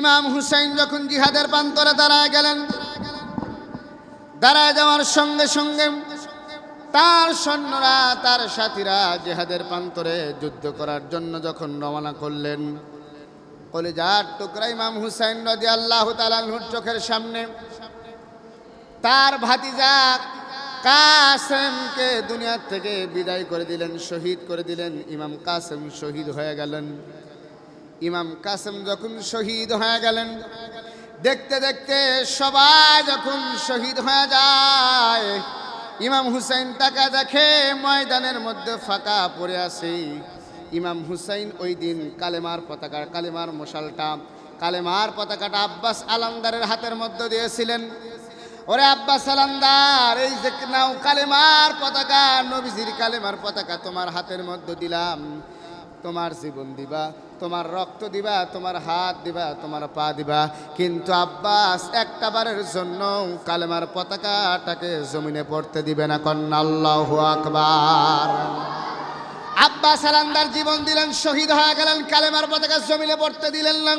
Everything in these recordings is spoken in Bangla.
ইমাম হুসাইন যখন জিহাদের প্রান্তরে দাঁড়ায় গেলেন, দাঁড়ায় যাওয়ার সঙ্গে সঙ্গে তার সৈন্যরা, তার সাথীরা জেহাদের প্রান্তরে যুদ্ধ করার জন্য যখন রওনা করলেন, কলিজার টুকরা ইমাম হুসাইন রাজি আল্লাহ তালাহুর চোখের সামনে, তার ভাতিজা কাসেমকে দুনিয়ার থেকে বিদায় করে দিলেন, শহীদ করে দিলেন। ইমাম কাসেম শহীদ হয়ে গেলেন। ইমাম কাসেম যখন শহীদ হয়ে গেলেন, দেখতে দেখতে সবাই যখন শহীদ হয়ে যায়, ইমাম হুসাইন তাকা দেখে ময়দানের মধ্যে ফাঁকা পড়ে আছে। ইমাম হুসাইন ওই দিন কালেমার পতাকা, কালেমার মশালটা, কালেমার পতাকাটা আব্বাস আলামদারের হাতের মধ্যে দিয়েছিলেন। ওরে আব্বাস আলামদার, এই যে নাও কালেমার পতাকা, নবীজির কালেমার পতাকা তোমার হাতের মধ্যে দিলাম। তোমার জীবন দিবা তোমার রক্ত দিবা, তোমার হাত দিবা, তোমার পা দিবা। কিন্তু আব্বাস একটা বারের জন্য কালেমার পতাকাটাকে জমিনে পড়তে দিবে না। কন্যা আল্লাহ আকবার। আব্বাস আলান্দার জীবন দিলেন, শহীদ হয়ে গেলেন, কালেমার পতাকা জমিনে পড়তে দিলেন না।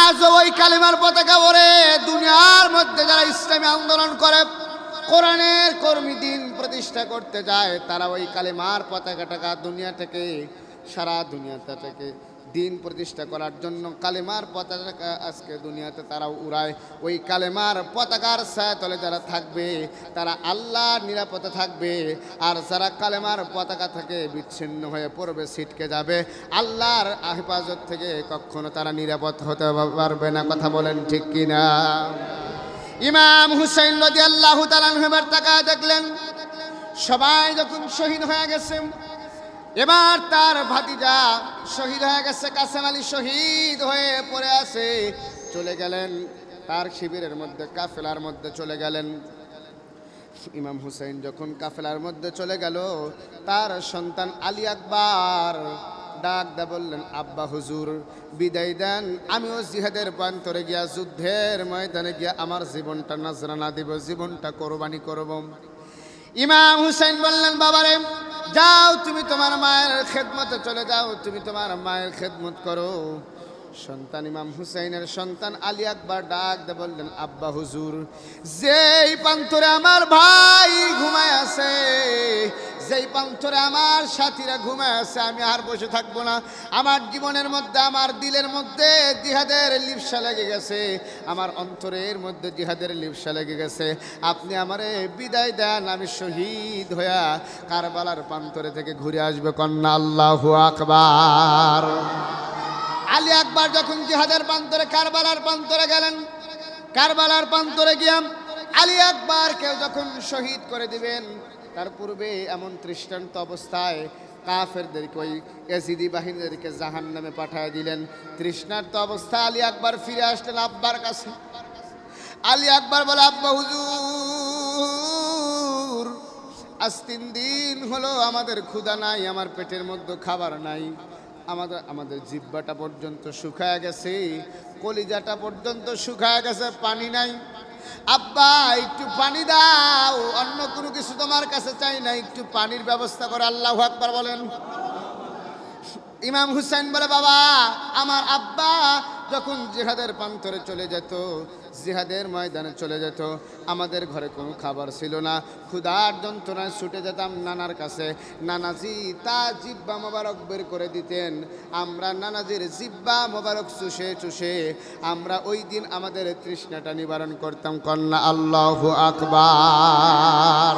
আজ ওই কালেমার পতাকা ওরে দুনিয়ার মধ্যে যারা ইসলামী আন্দোলন করে, কোরআনের কর্মী দিন প্রতিষ্ঠা করতে যায়, তারা ওই কালেমার পতাকাটাকা দুনিয়া থেকে সারা দুনিয়াটা থেকে দিন প্রতিষ্ঠা করার জন্য কালেমার পতাকা আজকে দুনিয়াতে তারা উড়ায়। ওই কালেমার পতাকার ছায়াতলে যারা থাকবে, তারা আল্লাহর নিরাপদে থাকবে। আর যারা কালেমার পতাকা থেকে বিচ্ছিন্ন হয়ে পড়বে, ছিটকে যাবে। আল্লাহর হেফাজত থেকে কখনো তারা নিরাপদ হতে পারবে না। কথা বলেন ঠিক কিনা? ইমাম হুসাইন নদী আল্লাহ তালানহেবার টাকা দেখলেন, সবাই যখন শহীদ হয়ে গেছে এবার তার ভাতিজা শহীদ হয়ে গেছে, কাসেম আলী শহীদ হয়ে পড়ে আছে। চলে গেলেন, তার শিবিরের মধ্যে, কাফেলার মধ্যে চলে গেলেন। ইমাম হুসাইন যখন কাফেলার মধ্যে চলে গেল, তার সন্তান আলী আকবার ডাক দা বললেন, আব্বা হুজুর, বিদায় দেন। আমিও জিহাদের প্রান্তরে গিয়া যুদ্ধের ময়দানে গিয়া আমার জীবনটা নাজরানা দিব, জীবনটা কোরবানি করব। ইমাম হুসাইন বললেন, বাবারে যাও তুমি তোমার মায়ের খেদমতে চলে যাও তুমি তোমার মায়ের খেদমত করো। সন্তান ইমাম হুসাইনের সন্তান আলী আকবর ডাক দে বললেন, আব্বা হুজুর, যেই প্রান্তরে আমার ভাই ঘুমায় আছে, যেই প্রান্তরে আমার সাথীরা ঘুমায় আছে, আমি আর বসে থাকব না। আমার জীবনের মধ্যে, আমার দিলের মধ্যে জিহাদের লিপসা লেগে গেছে। আমার অন্তরের মধ্যে জিহাদের লিপসা লেগে গেছে। আপনি আমারে বিদায় দেন, আমি শহীদ হইয়া কারবালার প্রান্তরে থেকে ঘুরে আসবে। কন্যা আল্লাহু আকবার। আলী আকবর যখন জিহাদের প্রান্তরে, কারবালার প্রান্তরে গেলেন, কারবালার প্রান্তরে গিয়াম আলী আকবরকে যখন শহীদ করে দিবেন, তার পূর্বে এমন তৃষ্টান্ত অবস্থায় কাফেরদেরকে, ওই এজিদি বাহিনীদেরকে জাহান নামে পাঠায় দিলেন। তৃষ্ণার্ত অবস্থায় আলী আকবর ফিরে আসলেন আব্বার কাছে। আলী আকবর বলে, আব্বা হুজুর, আজ তিন দিন হলো আমাদের ক্ষুধা নাই, আমার পেটের মধ্যে খাবার নাই। আমাদের আমাদের জিব্বাটা পর্যন্ত শুকায় গেছে, কলিজাটা পর্যন্ত শুকায় গেছে, পানি নাই। আব্বা, একটু পানি দাও, অন্য কোনো কিছু তোমার কাছে চাই না, একটু পানির ব্যবস্থা করে, আল্লাহ আকবার বলেন। ইমাম হুসাইন বলে, বাবা, আমার আব্বা যখন জিহাদের প্রান্তরে চলে যেত, জিহাদের ময়দানে চলে যেত, আমাদের ঘরে কোনো খাবার ছিল না। ক্ষুধার যন্ত্রণায় ছুটে যেতাম নানার কাছে। নানাজি, তা জিব্বা মোবারক বের করে দিতেন। আমরা নানাজির জিব্বা মোবারক চুষে চুষে, আমরা ওই দিন আমাদের তৃষ্ণাটা নিবারণ করতাম। কন্যা আল্লাহ আকবার।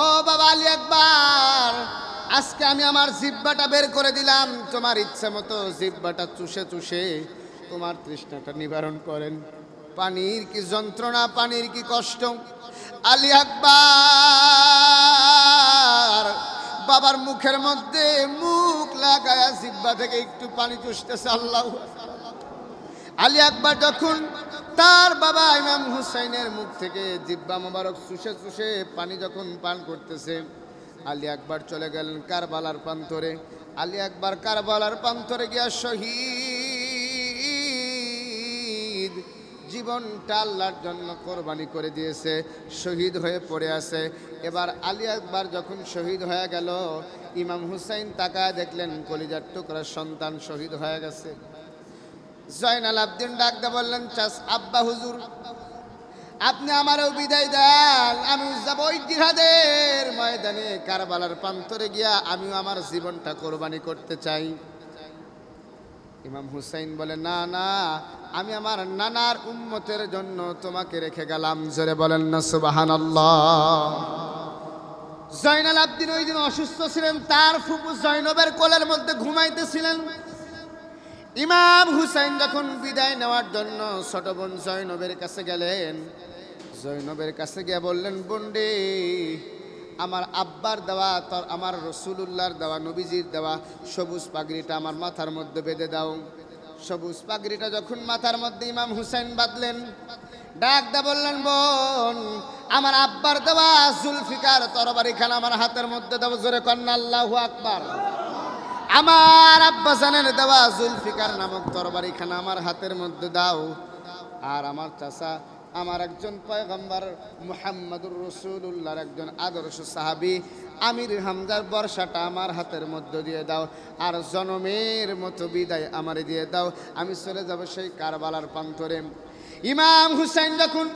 ও বাবা আলী একবার আজকে আমি আমার জিব্বাটা বের করে দিলাম। তোমার ইচ্ছে মতো জিব্বাটা চুষে চুষে তোমার তৃষ্ণাটা নিবারণ করেন। পানির কি যন্ত্রণা, পানির কি কষ্ট? আলী আকবার! বাবার মুখের মধ্যে মুখ লাগায়া জিব্বা থেকে একটু পানি চুষতেছে আল্লাহ আলী আকবর যখন তার বাবা ইমাম হুসাইনের মুখ থেকে জিব্বা মোবারক চুষে চুষে পানি যখন পান করতেছে আলী আকবর চলে গেলেন কারবালার প্রান্তরে আলী আকবর কারবালার প্রান্তরে গিয়া শহীদ। জীবনটা আল্লাহর জন্য কোরবানি করে দিয়েছে, শহীদ হয়ে পড়ে আছে। এবার আলী আকবর যখন শহীদ হয়ে গেল, ইমাম হুসাইন তাকায় দেখলেন, কলিজার টুকরার সন্তান শহীদ হয়ে গেছে। জয়নাল আবদিন ডাকতে বললেন, চাস আব্বা হুজুর আপনি আমারও বিদায় দেন। আমি যাব ওই জিহাদের ময়দানে, কারবালার প্রান্তরে গিয়া আমিও আমার জীবনটা কোরবানি করতে চাই। ইমাম হুসাইন বলে, না না, আমি আমার নানার উম্মতের জন্য তোমাকে রেখে গেলাম। জোরে বলেন না সুবাহান জয়নাল আবদিন ওই দিন অসুস্থ ছিলেন, তার ফুপু জৈনবের কোলের মধ্যে ঘুমাইতেছিলেন। ইমাম হুসাইন যখন বিদায় নেওয়ার জন্য ছোট বোন জৈনবের কাছে গেলেন জৈনবের কাছে গিয়ে বললেন, বন্ডে, আমার আব্বার দেওয়া তোর, আমার রসুলুল্লাহর দেওয়া, নবীজির দেওয়া সবুজ পাগড়িটা আমার মাথার মধ্যে বেঁধে দাও। সবুজ পাগড়িটা যখন মাথার মধ্যে ইমাম হুসাইন বাঁধলেন, ডাক দা বললেন, বোন, আমার আব্বার দেওয়া জুলফিকার তরবারি খান আমার হাতের মধ্যে দেবো জোরে কন্যা, আল্লাহু আকবার। আমার আব্বাসানের দেওয়া জুলফিকার নামক তরবারি খানা আমার হাতের মধ্যে দাও। আর আমার চাচা, আমার একজন পয়গম্বর মুহাম্মদুর রসুল্লাহর একজন আদর্শ সাহাবি, আমির হামজার বর্ষাটা আমার হাতের মধ্যে দিয়ে দাও। আর জনমের মতো বিদায় আমারে দিয়ে দাও। আমি চলে যাব সেই কারবালার প্রান্তরে। ইমাম হুসাইন যখন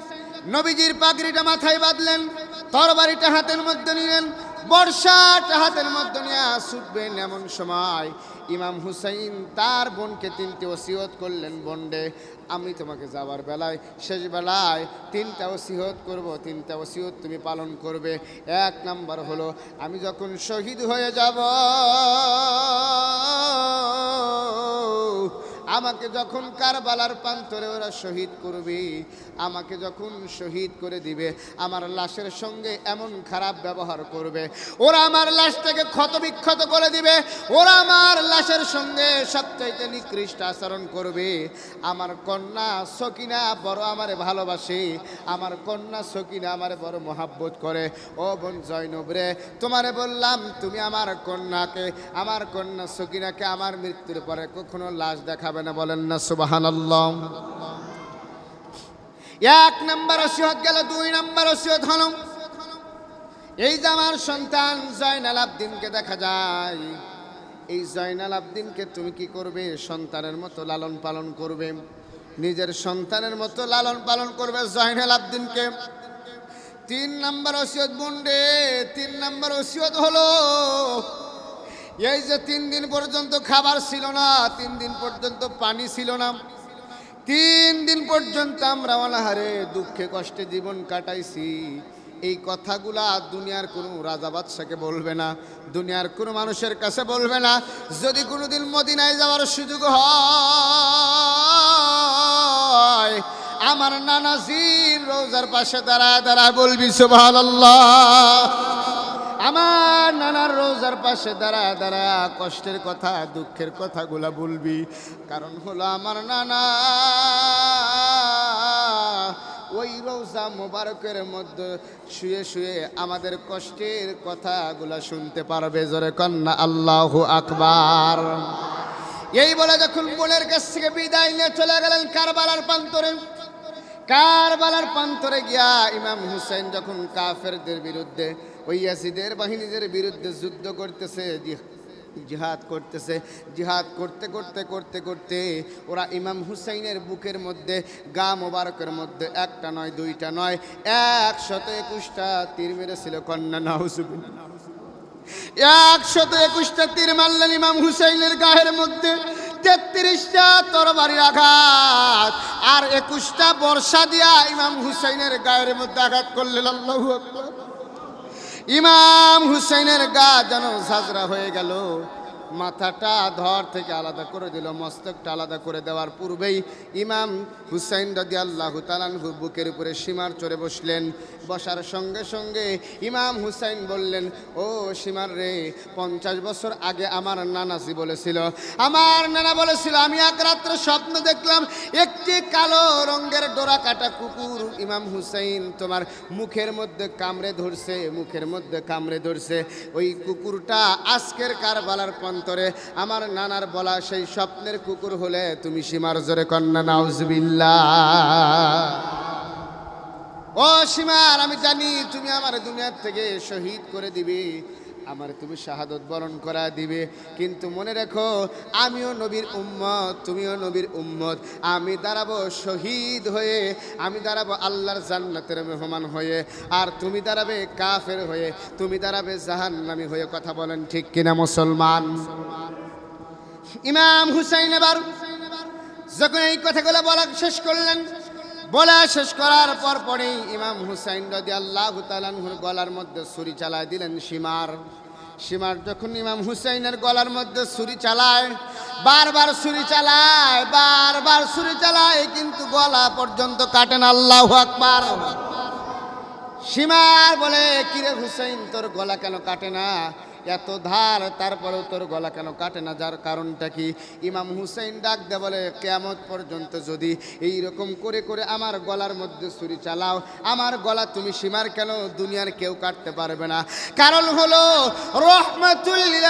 নবীজির পাগড়িটা মাথায় বাঁধলেন, তরবারিটা হাতের মধ্যে নিলেন বর্ষাটা হাতের মধ্যে নিয়ে ছুটবেন এমন সময়। ইমাম হুসাইন তার বোনকে তিনটে ওসিহত করলেন, বন্ডে, আমি তোমাকে যাওয়ার বেলায়, শেষ বেলায় তিনটা ওসিহত করব, তিনটা ওসিহত তুমি পালন করবে। এক নাম্বার হলো, আমি যখন শহীদ হয়ে যাব আমাকে যখন কারবালার প্রান্তরে ওরা শহীদ করবে, আমাকে যখন শহীদ করে দিবে, আমার লাশের সঙ্গে এমন খারাপ ব্যবহার করবে, ওরা আমার লাশটাকে ক্ষত বিক্ষত করে দিবে, ওরা আমার লাশের সঙ্গে সবচাইতে নিকৃষ্ট আচরণ করবে। আমার কন্যা সকিনা বড় আমারে ভালোবাসে, আমার কন্যা সকিনা আমারে বড় মহাব্বত করে। ও বোন জয়নব রে, তোমারে বললাম, তুমি আমার কন্যাকে, আমার কন্যা সকিনাকে আমার মৃত্যুর পরে কখনো লাশ দেখাবে না বলেন না সুবাহান এক নম্বর ওসিয়ত গেল, দুই নম্বর ওসিয়ত হল, এই যে আমার সন্তান জয়নাল আবদিনকে দেখা যায়, এই জয়নাল আবদিনকে তুমি কি করবে? সন্তানের মতো লালন পালন করবে, নিজের সন্তানের মতো লালন পালন করবে জয়নাল আবদিনকে। তিন নম্বর ওসিয়ত বন্ডে, তিন নম্বর ওসিয়ত হলো এই যে তিন দিন পর্যন্ত খাবার ছিল না, তিন দিন পর্যন্ত পানি ছিল না। তিন দিন পর্যন্ত আমরা অনাহারে দুঃখে কষ্টে জীবন কাটাইছি। এই কথাগুলা দুনিয়ার কোনো রাজা বাদশাকে বলবে না, দুনিয়ার কোনো মানুষের কাছে বলবে না। যদি কোনোদিন মদিনায় যাওয়ার সুযোগ হয়, আমার নানাজির রোজার পাশে দাঁড়ায় দাঁড়ায় বলবি, সুবহানাল্লাহ। আমার নানার রোজার পাশে দাঁড়া দাঁড়া, কষ্টের কথা, দুঃখের কথাগুলা বলবি। কারণ হলো আমার নানা, ওই রোজা মোবারকের মধ্যে শুয়ে শুয়ে আমাদের কষ্টের কথাগুলা শুনতে পারবে। জোরে কন্যা, আল্লাহ আকবার। এই বলে যখন বোনের কাছ থেকে বিদায় নিয়ে চলে গেলেন কারবালার প্রান্তরে কারবালার প্রান্তরে গিয়া ইমাম হুসেন যখন কাফেরদের বিরুদ্ধে ওই ইয়াসিদের বাহিনীদের বিরুদ্ধে যুদ্ধ করতেছে জিহাদ করতেছে। জিহাদ করতে করতে করতে করতে ওরা ইমাম হুসাইনের বুকের মধ্যে, গা মোবারকের মধ্যে, একটা নয়, দুইটা নয়, একশত একুশটা তীর মেরেছিল, কন্যা নাহুসুবিন একশত একুশটা তীর মারলেন ইমাম হুসাইনের গায়ের মধ্যে, তেত্রিশটা তরবারির আঘাত, আর একুশটা বর্ষা দিয়া ইমাম হুসাইনের গায়ের মধ্যে আঘাত করলেন, আল্লাহু আকবার। ইমাম হুসেনের গা যেন ঝাঁঝরা হয়ে গেল। মাথাটা ধর থেকে আলাদা করে দিল, মস্তকটা আলাদা করে দেওয়ার পূর্বেই ইমাম হুসাইন রাজি আল্লাহ তালানহুর বুকের উপরে সীমার চড়ে বসলেন। বসার সঙ্গে সঙ্গে ইমাম হুসাইন বললেন, ও সীমার রে, পঞ্চাশ বছর আগে আমার নানাজি বলেছিল, আমার নানা বলেছিল, আমি এক রাত্রে স্বপ্ন দেখলাম একটি কালো রঙের ডোরা কাটা কুকুর। ইমাম হুসাইন তোমার মুখের মধ্যে কামড়ে ধরছে, মুখের মধ্যে কামড়ে ধরছে। ওই কুকুরটা আজকের কারবালার পঞ্চ অন্তরে আমার নানার বলা সেই স্বপ্নের কুকুর হলে তুমি সীমার জোরে কন্যা নাউজবিল্লা ও সীমার, আমি জানি তুমি আমার দুনিয়ার থেকে শহীদ করে দিবে। আমার তুমি শাহাদত বরণ করা দিবে। কিন্তু মনে রেখো, আমিও নবীর উম্মত, তুমিও নবীর উম্মত। আমি দাঁড়াবো শহীদ হয়ে, আমি দাঁড়াবো আল্লাহর জান্নাতের মেহমান হয়ে। আর তুমি দাঁড়াবে কাফের হয়ে, তুমি দাঁড়াবে জাহান্নামী হয়ে। কথা বলেন ঠিক কিনা মুসলমান? ইমাম হুসাইন এবার যখন এই কথাগুলো বলা শেষ করলেন বলা শেষ করার পর পরেই ইমাম হুসাইন রাজি আল্লাহ তালানহুর গলার মধ্যে ছুরি চালায় দিলেন সীমার সীমার যখন ইমাম হুসাইনের গলার মধ্যে ছুরি চালায়, বারবার ছুরি চালায়, বারবার ছুরি চালায়, কিন্তু গলা পর্যন্ত কাটেন আল্লাহ আকবার। সীমার বলে, কিরে হুসাইন, তোর গলা কেন কাটে না? এত ধার, তারপরেও তোর গলা কেন কাটে না? যার কারণটা কি? ইমাম হুসাইন ডাক দে বলে কেমত পর্যন্ত যদি এই রকম করে করে আমার গলার মধ্যে ছুরি চালাও, আমার গলা তুমি সীমার কেন? দুনিয়ার কেউ কাটতে পারবে না। কারণ হলো রহমতুল্লিল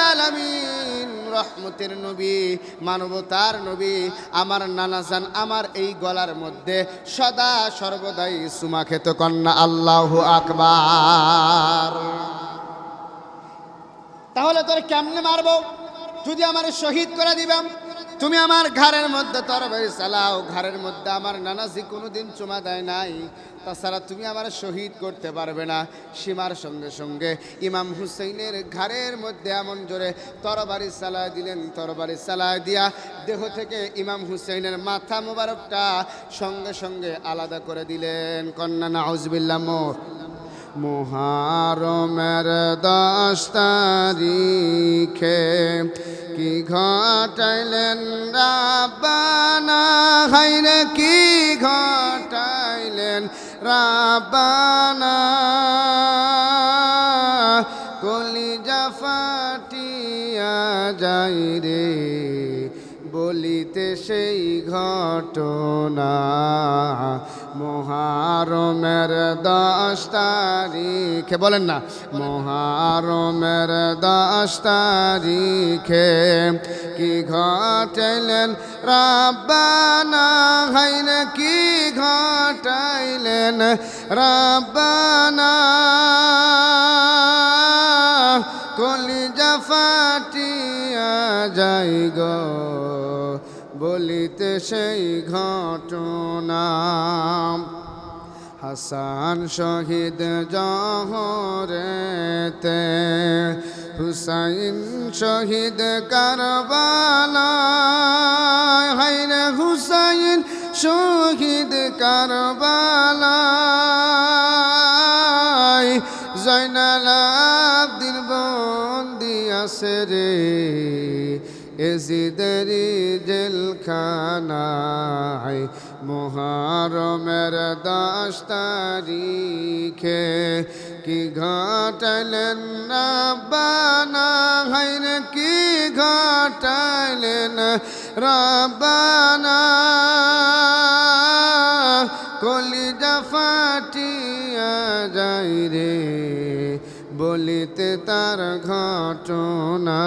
রহমতের নবী, মানবতার নবী, আমার নানাজান আমার এই গলার মধ্যে সদা সর্বদাই সুমা খেত কন্যা, আল্লাহ আকবার। তাহলে তোর কেমনে মারবো? যদি আমার শহীদ করে দিবাম তুমি আমার ঘরের মধ্যে তরবারি চালাও ঘরের মধ্যে আমার নানাজি কোনোদিন চুমা দেয় নাই। তাছাড়া তুমি আমার শহীদ করতে পারবে না। সীমার সঙ্গে সঙ্গে ইমাম হুসেইনের ঘরের মধ্যে এমন জোরে তরবারি চালায় দিলেন, তরবারি চালায় দিয়া দেহ থেকে ইমাম হুসেইনের মাথা মোবারকটা সঙ্গে সঙ্গে আলাদা করে দিলেন। কন্যা না নাউজবিল্লাহ মোহারমের দশ তারিখে কি ঘটাইলেন রাব্বানা? হাইরে কি ঘটাইলেন রাবানা কলিজা জাফাটিয়া যাই রে, বলিতে সেই ঘটনা মহারমের দশ তারিখে, বলেন না, মহারমের দশ তারিখে কি ঘটাইলেন? রাব্বানা হাইনে কি ঘটাইলেন? রাব্বানা, কলিজা ফাটিয়া যাই গো, বলিতে সেই ঘটনা। হাসান শহীদ জহরেতে, হুসাইন শহীদ কারবালা হাইরে হুসাইন শহীদ কারবালা জয়নাল আব্দিন বন্দি আছে রে এজিদারি জেলখানায়। মহারমের দশ তারিখে কি ঘটাইলেন রাব্বানা হাইরে, কি ঘটাইলেন রাব্বানা কলিজা ফাটিয়া যাই রে, বলিতে তার ঘটনা।